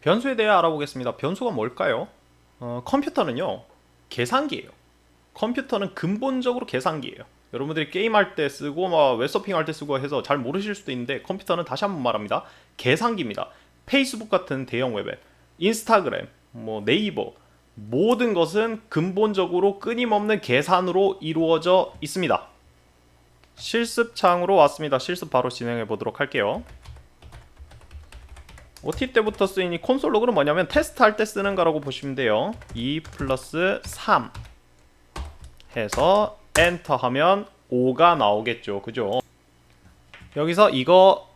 변수에 대해 알아보겠습니다. 변수가 뭘까요? 어, 컴퓨터는요 계산기예요. 컴퓨터는 근본적으로 계산기예요. 여러분들이 게임할 때 쓰고 막 웹서핑 할 때 쓰고 해서 잘 모르실 수도 있는데 컴퓨터는 다시 한번 말합니다. 계산기입니다. 페이스북 같은 대형 웹앱, 인스타그램, 뭐 네이버 모든 것은 근본적으로 끊임없는 계산으로 이루어져 있습니다. 실습창으로 왔습니다. 실습 바로 진행해 보도록 할게요. OT 때부터 이 콘솔 로그는 뭐냐면 테스트 할 때 쓰는 거라고 보시면 돼요. 2 플러스 3 해서 엔터 하면 5가 나오겠죠. 그죠? 여기서 이거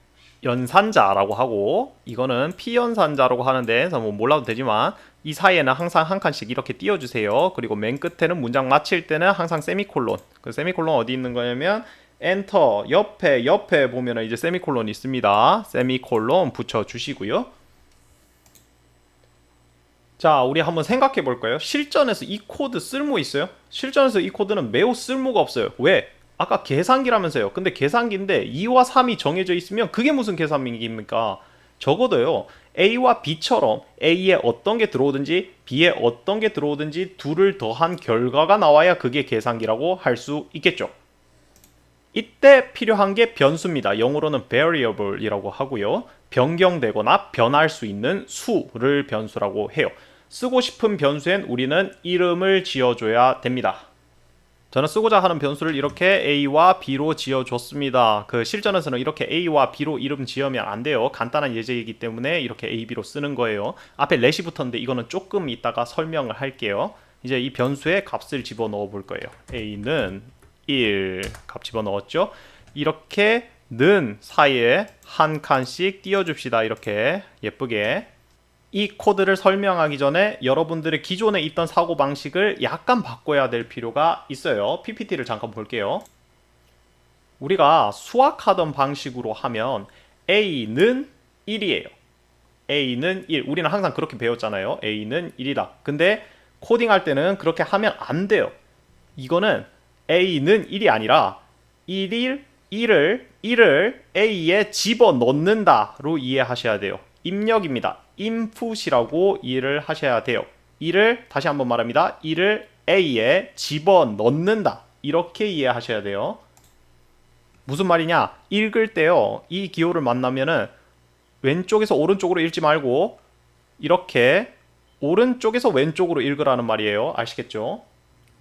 연산자라고 하고 이거는 피연산자라고 하는데 뭐 몰라도 되지만 이 사이에는 항상 한 칸씩 이렇게 띄워주세요. 그리고 맨 끝에는 문장 마칠 때는 항상 세미콜론. 그 세미콜론 어디 있는 거냐면 엔터 옆에 옆에 보면은 이제 세미콜론이 있습니다. 세미콜론 붙여 주시고요. 자, 우리 한번 생각해 볼까요? 실전에서 이 코드 쓸모 있어요? 실전에서 이 코드는 매우 쓸모가 없어요. 왜? 아까 계산기라면서요. 근데 계산기인데 2와 3이 정해져 있으면 그게 무슨 계산기입니까? 적어도요. A와 B처럼 A에 어떤 게 들어오든지 B에 어떤 게 들어오든지 둘을 더한 결과가 나와야 그게 계산기라고 할 수 있겠죠. 이때 필요한 게 변수입니다. 영어로는 variable이라고 하고요. 변경되거나 변할 수 있는 수를 변수라고 해요. 쓰고 싶은 변수엔 우리는 이름을 지어줘야 됩니다. 저는 쓰고자 하는 변수를 이렇게 A와 B로 지어줬습니다. 그 실전에서는 이렇게 A와 B로 이름 지으면 안 돼요. 간단한 예제이기 때문에 이렇게 A, B로 쓰는 거예요. 앞에 렛이 붙었는데 이거는 조금 이따가 설명을 할게요. 이제 이 변수에 값을 집어넣어 볼 거예요. A는 1값 집어넣었죠. 이렇게 는 사이에 한 칸씩 띄워줍시다. 이렇게 예쁘게 이 코드를 설명하기 전에 여러분들의 기존에 있던 사고 방식을 약간 바꿔야 될 필요가 있어요. PPT를 잠깐 볼게요. 우리가 수학하던 방식으로 하면 A는 1이에요. A는 1. 우리는 항상 그렇게 배웠잖아요. A는 1이다. 근데 코딩할 때는 그렇게 하면 안 돼요. 이거는 A는 1이 아니라 1일 1을 1을 A에 집어 넣는다로 이해하셔야 돼요. 입력입니다. input이라고 이해를 하셔야 돼요. 이를 다시 한번 말합니다. 이를 A에 집어 넣는다. 이렇게 이해하셔야 돼요. 무슨 말이냐? 읽을 때요. 이 기호를 만나면은 왼쪽에서 오른쪽으로 읽지 말고 이렇게 오른쪽에서 왼쪽으로 읽으라는 말이에요. 아시겠죠?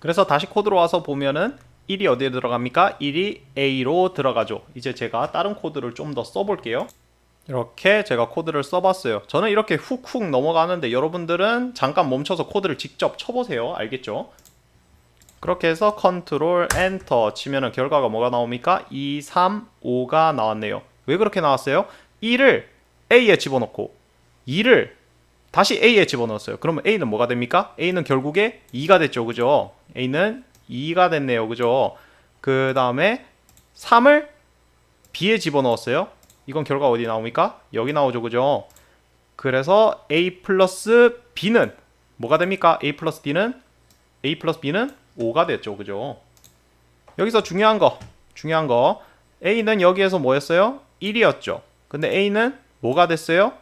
그래서 다시 코드로 와서 보면은 1이 어디에 들어갑니까? 1이 A로 들어가죠. 이제 제가 다른 코드를 좀 더 써볼게요. 이렇게 제가 코드를 써봤어요. 저는 이렇게 훅훅 넘어가는데 여러분들은 잠깐 멈춰서 코드를 직접 쳐보세요. 알겠죠? 그렇게 해서 컨트롤 엔터 치면은 결과가 뭐가 나옵니까? 2, 3, 5가 나왔네요. 왜 그렇게 나왔어요? 1을 A에 집어넣고 2를 다시 A에 집어넣었어요. 그러면 A는 뭐가 됩니까? A는 결국에 2가 됐죠. 그죠? A는 2가 됐네요. 그죠? 그 다음에 3을 B에 집어넣었어요. 이건 결과 어디 나옵니까? 여기 나오죠. 그죠? 그래서 A 플러스 B는 뭐가 됩니까? A 플러스 D는 A 플러스 B는 5가 됐죠. 그죠? 여기서 중요한 거, 중요한 거. A는 여기에서 뭐였어요? 1이었죠. 근데 A는 뭐가 됐어요?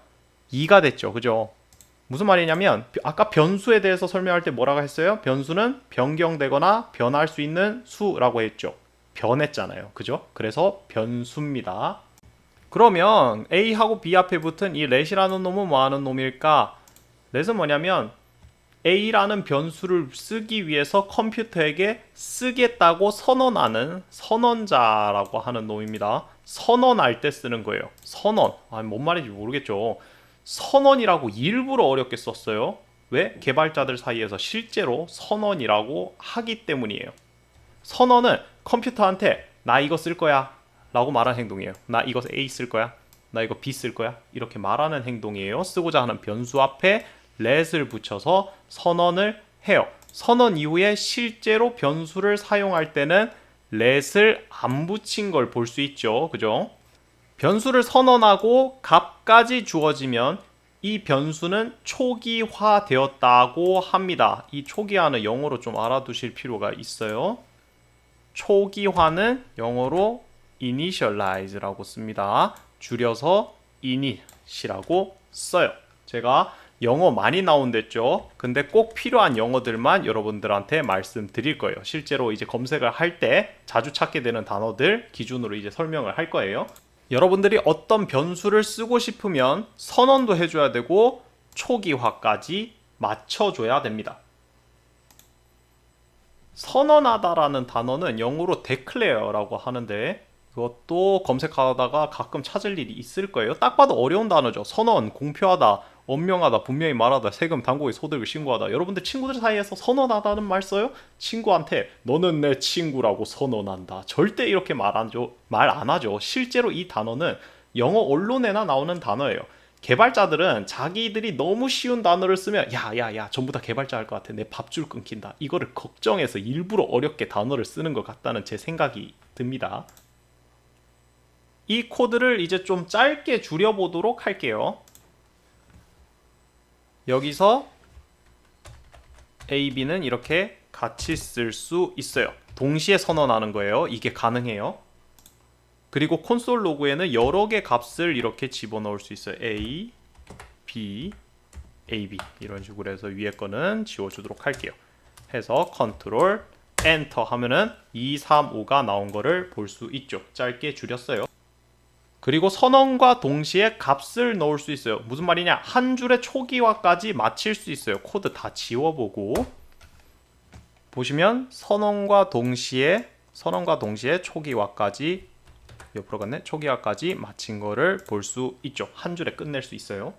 2가 됐죠. 그죠? 무슨 말이냐면 아까 변수에 대해서 설명할 때 뭐라고 했어요? 변수는 변경되거나 변할 수 있는 수라고 했죠. 변했잖아요. 그죠? 그래서 변수입니다. 그러면 A하고 B 앞에 붙은 이 let이라는 놈은 뭐 하는 놈일까? let은 뭐냐면 A라는 변수를 쓰기 위해서 컴퓨터에게 쓰겠다고 선언하는 선언자라고 하는 놈입니다. 선언할 때 쓰는 거예요. 선언. 아, 뭔 말인지 모르겠죠. 선언이라고 일부러 어렵게 썼어요. 왜? 개발자들 사이에서 실제로 선언이라고 하기 때문이에요. 선언은 컴퓨터한테 나 이거 쓸 거야 라고 말하는 행동이에요. 나 이거 A 쓸 거야. 나 이거 B 쓸 거야. 이렇게 말하는 행동이에요. 쓰고자 하는 변수 앞에 let을 붙여서 선언을 해요. 선언 이후에 실제로 변수를 사용할 때는 let을 안 붙인 걸 볼 수 있죠. 그죠? 변수를 선언하고 값까지 주어지면 이 변수는 초기화 되었다고 합니다. 이 초기화는 영어로 좀 알아두실 필요가 있어요. 초기화는 영어로 initialize라고 씁니다. 줄여서 init이라고 써요. 제가 영어 많이 나온댔죠. 근데 꼭 필요한 영어들만 여러분들한테 말씀드릴 거예요. 실제로 이제 검색을 할 때 자주 찾게 되는 단어들 기준으로 이제 설명을 할 거예요. 여러분들이 어떤 변수를 쓰고 싶으면 선언도 해줘야 되고 초기화까지 맞춰줘야 됩니다. 선언하다라는 단어는 영어로 declare라고 하는데 그것도 검색하다가 가끔 찾을 일이 있을 거예요. 딱 봐도 어려운 단어죠. 선언, 공표하다, 엄명하다, 분명히 말하다, 세금, 당국의 소득을 신고하다. 여러분들 친구들 사이에서 선언하다는 말 써요? 친구한테 너는 내 친구라고 선언한다. 절대 이렇게 말 안 줘, 말 안 하죠. 실제로 이 단어는 영어 언론에나 나오는 단어예요. 개발자들은 자기들이 너무 쉬운 단어를 쓰면 야야야 전부 다 개발자 할 것 같아 내 밥줄 끊긴다 이거를 걱정해서 일부러 어렵게 단어를 쓰는 것 같다는 제 생각이 듭니다 이 코드를 이제 좀 짧게 줄여보도록 할게요 여기서 A, B는 이렇게 같이 쓸 수 있어요 동시에 선언하는 거예요 이게 가능해요 그리고 콘솔 로그에는 여러 개 값을 이렇게 집어넣을 수 있어요. A, B, AB 이런 식으로 해서 위에 거는 지워주도록 할게요. 해서 컨트롤 엔터 하면은 2, 3, 5가 나온 거를 볼 수 있죠. 짧게 줄였어요. 그리고 선언과 동시에 값을 넣을 수 있어요. 무슨 말이냐? 한 줄의 초기화까지 마칠 수 있어요. 코드 다 지워보고 보시면 선언과 동시에 선언과 동시에 초기화까지 옆으로 갔네. 초기화까지 마친 거를 볼 수 있죠. 한 줄에 끝낼 수 있어요.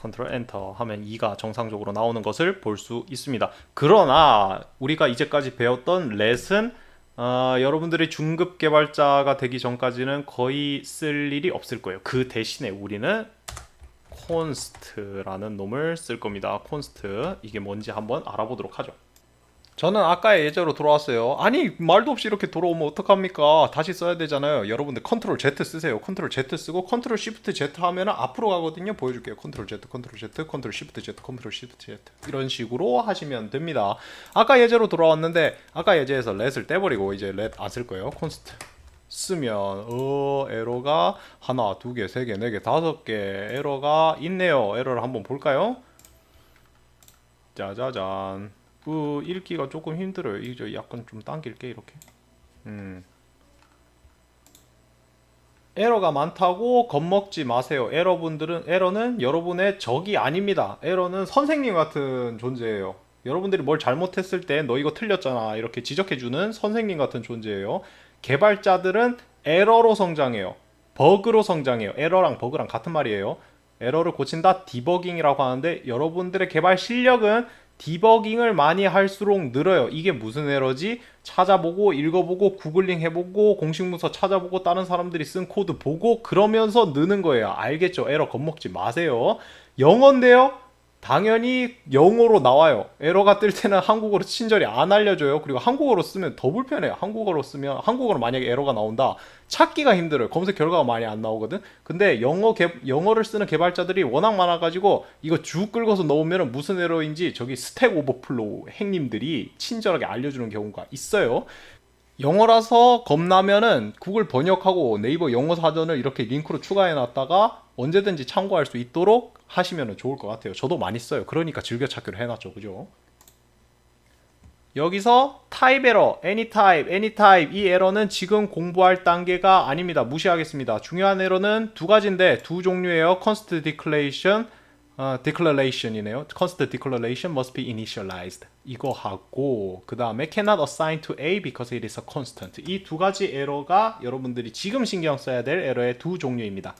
컨트롤 엔터 하면 2가 정상적으로 나오는 것을 볼 수 있습니다. 그러나 우리가 이제까지 배웠던 렛은 어, 여러분들이 중급 개발자가 되기 전까지는 거의 쓸 일이 없을 거예요. 그 대신에 우리는 콘스트라는 놈을 쓸 겁니다. 콘스트 이게 뭔지 한번 알아보도록 하죠. 저는 아까의 예제로 돌아왔어요. 아니 말도 없이 이렇게 돌아오면 어떡합니까? 다시 써야 되잖아요. 여러분들 컨트롤 Z 쓰세요. 컨트롤 Z 쓰고 컨트롤 시프트 Z 하면 앞으로 가거든요. 보여줄게요. 컨트롤 Z, 컨트롤 Z, 컨트롤 시프트 Z, 컨트롤 시프트 Z 이런 식으로 하시면 됩니다. 아까 예제로 돌아왔는데 아까 예제에서 렛을 떼버리고 이제 렛안쓸 거예요. 콘스트 쓰면 어 에러가 하나, 두 개, 세 개, 네 개, 다섯 개 에러가 있네요. 에러를 한번 볼까요? 짜자잔. 그 읽기가 조금 힘들어요. 이제 약간 좀 당길게 이렇게. 음. 에러가 많다고 겁먹지 마세요. 에러분들은 에러는 여러분의 적이 아닙니다. 에러는 선생님 같은 존재예요. 여러분들이 뭘 잘못했을 때 너 이거 틀렸잖아 이렇게 지적해주는 선생님 같은 존재예요. 개발자들은 에러로 성장해요. 버그로 성장해요. 에러랑 버그랑 같은 말이에요. 에러를 고친다 디버깅이라고 하는데 여러분들의 개발 실력은 디버깅을 많이 할수록 늘어요. 이게 무슨 에러지? 찾아보고 읽어보고 구글링 해보고 공식 문서 찾아보고 다른 사람들이 쓴 코드 보고 그러면서 느는 거예요. 알겠죠? 에러 겁먹지 마세요. 영어인데요. 당연히 영어로 나와요. 에러가 뜰 때는 한국어로 친절히 안 알려줘요. 그리고 한국어로 쓰면 더 불편해요. 한국어로 쓰면 한국어로 만약에 에러가 나온다. 찾기가 힘들어요. 검색 결과가 많이 안 나오거든. 근데 영어 개, 영어를 쓰는 개발자들이 워낙 많아가지고 이거 쭉 끌고서 넣으면 무슨 에러인지 저기 스택 오버플로우 행님들이 친절하게 알려주는 경우가 있어요. 영어라서 겁나면은 구글 번역하고 네이버 영어 사전을 이렇게 링크로 추가해 놨다가 언제든지 참고할 수 있도록 하시면 좋을 것 같아요. 저도 많이 써요. 그러니까 즐겨찾기로 해놨죠. 그죠? 여기서 타입 에러, any type, any type 이 에러는 지금 공부할 단계가 아닙니다. 무시하겠습니다. 중요한 에러는 두 가지인데 두 종류예요. const declaration, 어, declaration이네요. const declaration must be initialized. 이거 하고 그 다음에 cannot assign to A because it is a constant. 이 두 가지 에러가 여러분들이 지금 신경 써야 될 에러의 두 종류입니다.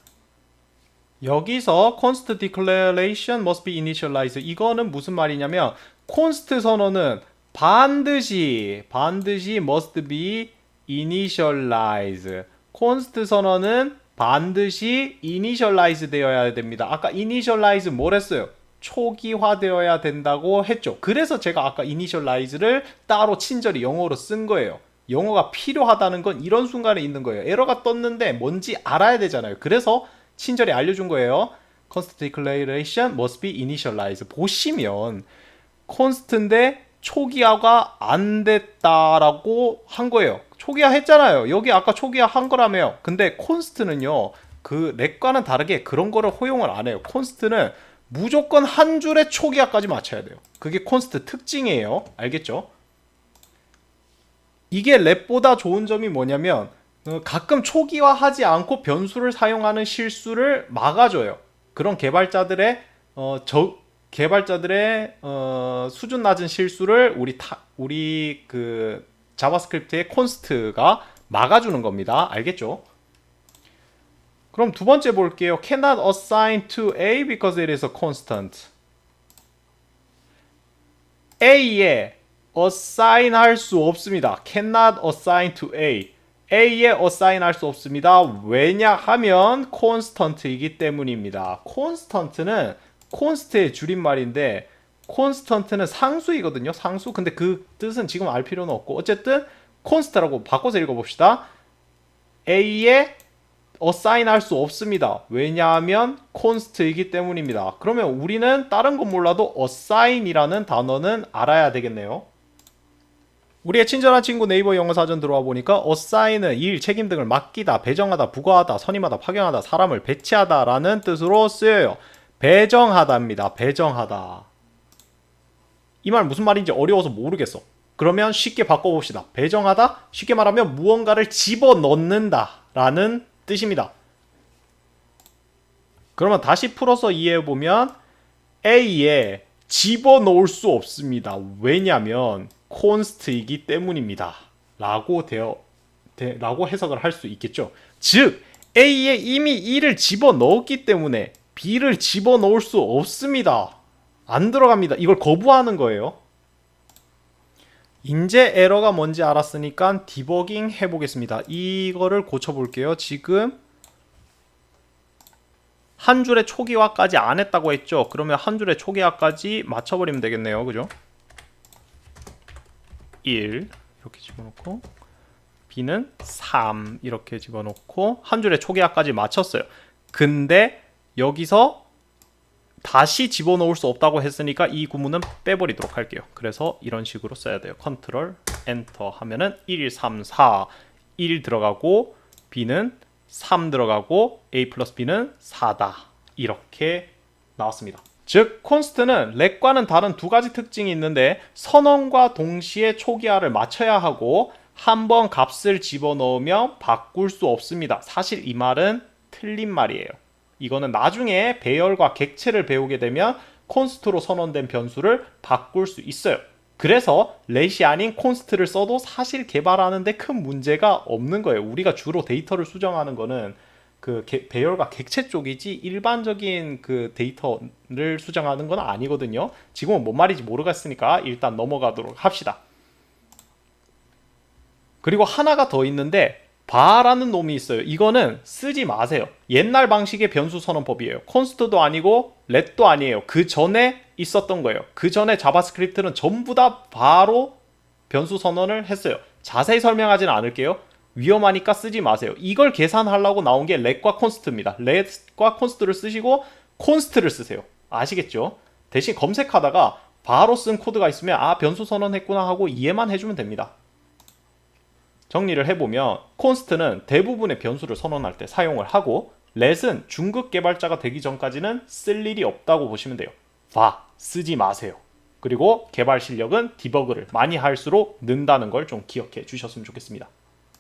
여기서 const declaration must be initialized 이거는 무슨 말이냐면 const 선언은 반드시 반드시 must be initialize const 선언은 반드시 initialize 되어야 됩니다. 아까 initialize 뭘 했어요? 초기화 되어야 된다고 했죠. 그래서 제가 아까 initialize를 따로 친절히 영어로 쓴 거예요. 영어가 필요하다는 건 이런 순간에 있는 거예요. 에러가 떴는데 뭔지 알아야 되잖아요. 그래서 친절히 알려준 거예요. const declaration must be initialized. 보시면 const인데 초기화가 안 됐다라고 한 거예요. 초기화 했잖아요. 여기 아까 초기화 한 거라며요. 근데 const는요. 그 렉과는 다르게 그런 거를 허용을 안 해요. const는 무조건 한 줄의 초기화까지 맞춰야 돼요. 그게 콘스트 특징이에요. 알겠죠? 이게 랩보다 좋은 점이 뭐냐면 어, 가끔 초기화하지 않고 변수를 사용하는 실수를 막아줘요. 그런 개발자들의 어, 저 개발자들의 어, 수준 낮은 실수를 우리 타, 우리 그 자바스크립트의 콘스트가 막아주는 겁니다. 알겠죠? 그럼 두 번째 볼게요. cannot assign to A because it is a constant. A에 assign 할 수 없습니다. cannot assign to A. A에 assign 할수 없습니다. 왜냐하면 constant이기 때문입니다. constant는 const의 줄임말인데 constant는 상수이거든요. 상수. 근데 그 뜻은 지금 알 필요는 없고 어쨌든 const라고 바꿔서 읽어봅시다. A에 assign 할수 없습니다. 왜냐하면 const이기 때문입니다. 그러면 우리는 다른 건 몰라도 assign이라는 단어는 알아야 되겠네요. 우리의 친절한 친구 네이버 영어 사전 들어와 보니까 assign은 일, 책임 등을 맡기다, 배정하다, 부과하다, 선임하다, 파견하다, 사람을 배치하다라는 뜻으로 쓰여요. 배정하다입니다. 배정하다. 이 말 무슨 말인지 어려워서 모르겠어. 그러면 쉽게 바꿔봅시다. 배정하다? 쉽게 말하면 무언가를 집어넣는다 라는 뜻입니다. 그러면 다시 풀어서 이해해보면 A에 집어넣을 수 없습니다. 왜냐면 콘스트이기 때문입니다. 라고 되어 되, 라고 해석을 할 수 있겠죠. 즉 A에 이미 1을 집어넣었기 때문에 B를 집어넣을 수 없습니다. 안 들어갑니다. 이걸 거부하는 거예요. 인제 에러가 뭔지 알았으니까 디버깅 해보겠습니다. 이거를 고쳐볼게요. 지금 한 줄의 초기화까지 안 했다고 했죠. 그러면 한 줄의 초기화까지 맞춰버리면 되겠네요. 그죠? 1 이렇게 집어넣고 B는 3 이렇게 집어넣고 한 줄의 초기화까지 맞췄어요. 근데 여기서 다시 집어넣을 수 없다고 했으니까 이 구문은 빼버리도록 할게요. 그래서 이런 식으로 써야 돼요. 컨트롤 엔터 하면은 1, 3, 4 1 들어가고 B는 3 들어가고 A 플러스 B는 4다. 이렇게 나왔습니다. 즉 콘스트는 렉과는 다른 두 가지 특징이 있는데 선언과 동시에 초기화를 맞춰야 하고 한 번 값을 집어넣으면 바꿀 수 없습니다. 사실 이 말은 틀린 말이에요. 이거는 나중에 배열과 객체를 배우게 되면 콘스트로 선언된 변수를 바꿀 수 있어요. 그래서 렛이 아닌 콘스트를 써도 사실 개발하는데 큰 문제가 없는 거예요. 우리가 주로 데이터를 수정하는 거는 그 개- 배열과 객체 쪽이지 일반적인 그 데이터를 수정하는 건 아니거든요. 지금은 뭔 말인지 모르겠으니까 일단 넘어가도록 합시다. 그리고 하나가 더 있는데 바라는 놈이 있어요. 이거는 쓰지 마세요. 옛날 방식의 변수 선언법이에요. 콘스트도 아니고 렛도 아니에요. 그 전에 있었던 거예요. 그 전에 자바스크립트는 전부 다 바로 변수 선언을 했어요. 자세히 설명하지는 않을게요. 위험하니까 쓰지 마세요. 이걸 계산하려고 나온 게 렛과 콘스트입니다. 렛과 콘스트를 쓰시고 콘스트를 쓰세요. 아시겠죠? 대신 검색하다가 바로 쓴 코드가 있으면 아 변수 선언했구나 하고 이해만 해주면 됩니다. 정리를 해보면 콘스트는 대부분의 변수를 선언할 때 사용을 하고 렛은 중급 개발자가 되기 전까지는 쓸 일이 없다고 보시면 돼요. 봐, 쓰지 마세요. 그리고 개발 실력은 디버그를 많이 할수록 는다는 걸 좀 기억해 주셨으면 좋겠습니다.